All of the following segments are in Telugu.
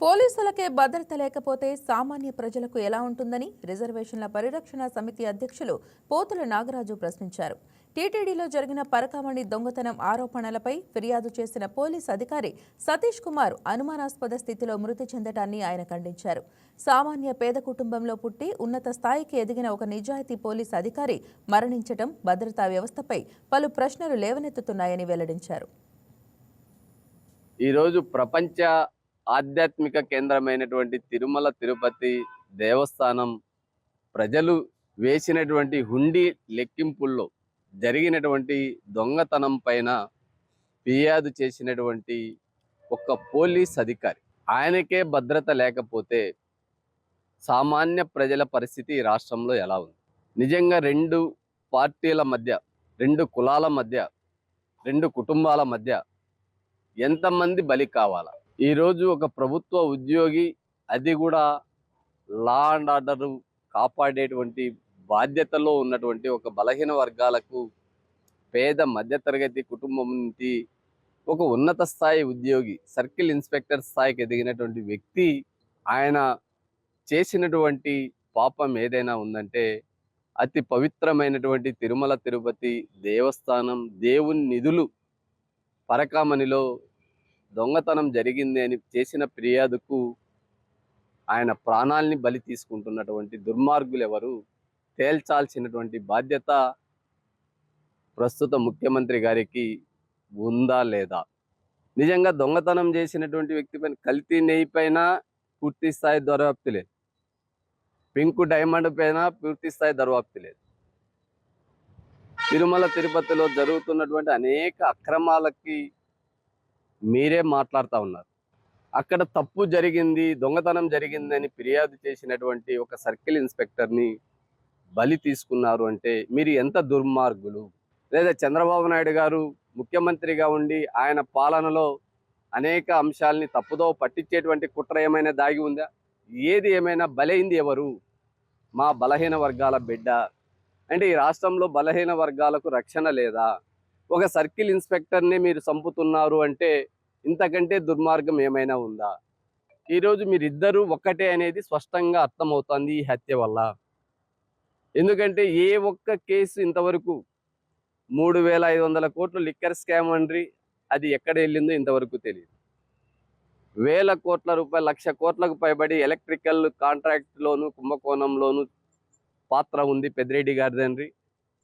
పోలీసులకే భద్రత లేకపోతే సామాన్య ప్రజలకు ఎలా ఉంటుందని రిజర్వేషన్ల పరిరక్షణ సమితి అధ్యక్షులు పోతుల నాగరాజు ప్రశ్నించారు. టీటీడీలో జరిగిన పరకామణి దొంగతనం ఆరోపణలపై ఫిర్యాదు చేసిన పోలీస్ అధికారి సతీష్ కుమార్ అనుమానాస్పద స్థితిలో మృతి చెందటాన్ని ఆయన ఖండించారు. సామాన్య పేద కుటుంబంలో పుట్టి ఉన్నత స్థాయికి ఎదిగిన ఒక నిజాయితీ పోలీస్ అధికారి మరణించటం భద్రతా వ్యవస్థపై పలు ప్రశ్నలు లేవనెత్తుతున్నాయని వెల్లడించారు. ఈరోజు ప్రపంచ ఆధ్యాత్మిక కేంద్రమైనటువంటి తిరుమల తిరుపతి దేవస్థానం ప్రజలు వేసినటువంటి హుండీ లెక్కింపుల్లో జరిగినటువంటి దొంగతనం పైన ఫిర్యాదు చేసినటువంటి ఒక పోలీస్ అధికారి. ఆయనకే భద్రత లేకపోతే సామాన్య ప్రజల పరిస్థితి ఈ రాష్ట్రంలో ఎలా ఉంది? నిజంగా రెండు పార్టీల మధ్య రెండు కులాల మధ్య రెండు కుటుంబాల మధ్య ఎంతమంది బలి కావాలా? ఈరోజు ఒక ప్రభుత్వ ఉద్యోగి అది కూడా లా అండ్ ఆర్డర్ కాపాడేటువంటి బాధ్యతలో ఉన్నటువంటి ఒక బలహీన వర్గాలకు పేద మధ్యతరగతి కుటుంబం నుంచి ఒక ఉన్నత స్థాయి ఉద్యోగి సర్కిల్ ఇన్స్పెక్టర్ స్థాయికి ఎదిగినటువంటి వ్యక్తి ఆయన చేసినటువంటి పాపం ఏదైనా ఉందంటే అతి పవిత్రమైనటువంటి తిరుమల తిరుపతి దేవస్థానం దేవుని నిధులు పరకామణిలో దొంగతనం జరిగింది అని చేసిన ఫిర్యాదుకు ఆయన ప్రాణాల్ని బలి తీసుకుంటున్నటువంటి దుర్మార్గులు ఎవరు తేల్చాల్సినటువంటి బాధ్యత ప్రస్తుత ముఖ్యమంత్రి గారికి ఉందా లేదా? నిజంగా దొంగతనం చేసినటువంటి వ్యక్తి పైన కల్తీ నెయ్యి పైన పూర్తి స్థాయి దర్యాప్తు లేదు. పింక్ డైమండ్ పైన పూర్తి స్థాయి దర్యాప్తు లేదు. తిరుమల తిరుపతిలో జరుగుతున్నటువంటి అనేక అక్రమాలకి మీరే మాట్లాడుతూ ఉన్నారు. అక్కడ తప్పు జరిగింది దొంగతనం జరిగిందని ఫిర్యాదు చేసినటువంటి ఒక సర్కిల్ ఇన్స్పెక్టర్ని బలి తీసుకున్నారు అంటే మీరు ఎంత దుర్మార్గులు? లేదా చంద్రబాబు నాయుడు గారు ముఖ్యమంత్రిగా ఉండి ఆయన పాలనలో అనేక అంశాలని తప్పుదో పట్టించేటువంటి కుట్ర ఏమైనా దాగి ఉందా? ఏది ఏమైనా బలైంది ఎవరు? మా బలహీన వర్గాల బిడ్డ. అంటే ఈ రాష్ట్రంలో బలహీన వర్గాలకు రక్షణ లేదా? ఒక సర్కిల్ ఇన్స్పెక్టర్ని మీరు చంపుతున్నారు అంటే ఇంతకంటే దుర్మార్గం ఏమైనా ఉందా? ఈరోజు మీరిద్దరూ ఒక్కటే అనేది స్పష్టంగా అర్థమవుతుంది ఈ హత్య వల్ల. ఎందుకంటే ఏ ఒక్క కేసు ఇంతవరకు మూడు వేల ఐదు వందల కోట్లు లిక్కర్ స్కామ్ అండ్రి అది ఎక్కడ వెళ్ళిందో ఇంతవరకు తెలియదు. వేల కోట్ల రూపాయలు లక్ష కోట్లకు పైబడి ఎలక్ట్రికల్ కాంట్రాక్ట్లోను కుంభకోణంలోను పాత్ర ఉంది పెద్దిరెడ్డి గారి తండ్రి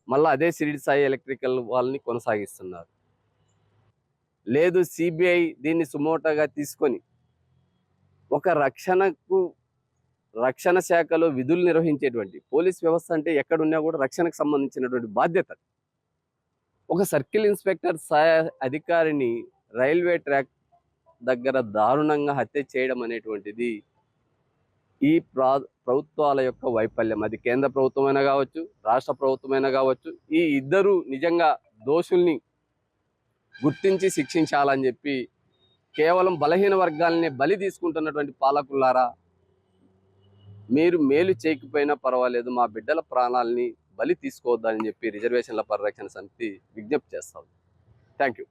మళ్ళీ అదే సిరిడి సాయి ఎలక్ట్రికల్ వాళ్ళని కొనసాగిస్తున్నారు. లేదు సిబిఐ దీన్ని సుమోటగా తీసుకొని ఒక రక్షణకు రక్షణ శాఖలో విధులు నిర్వహించేటువంటి పోలీస్ వ్యవస్థ అంటే ఎక్కడున్నా కూడా రక్షణకు సంబంధించినటువంటి బాధ్యత ఒక సర్కిల్ ఇన్స్పెక్టర్ సహాయ అధికారిని రైల్వే ట్రాక్ దగ్గర దారుణంగా హత్య చేయడం అనేటువంటిది ఈ ప్రా ప్రభుత్వాల యొక్క వైఫల్యం. అది కేంద్ర ప్రభుత్వమైనా కావచ్చు రాష్ట్ర ప్రభుత్వమైనా కావచ్చు ఈ ఇద్దరు నిజంగా దోషుల్ని గుర్తించి శిక్షించాలని చెప్పి కేవలం బలహీన వర్గాలనే బలి తీసుకుంటున్నటువంటి పాలకులారా మీరు మేలు చేయకపోయినా పర్వాలేదు మా బిడ్డల ప్రాణాలని బలి తీసుకోవద్దని చెప్పి రిజర్వేషన్ల పరిరక్షణ సమితి విజ్ఞప్తి చేస్తాం థ్యాంక్ యూ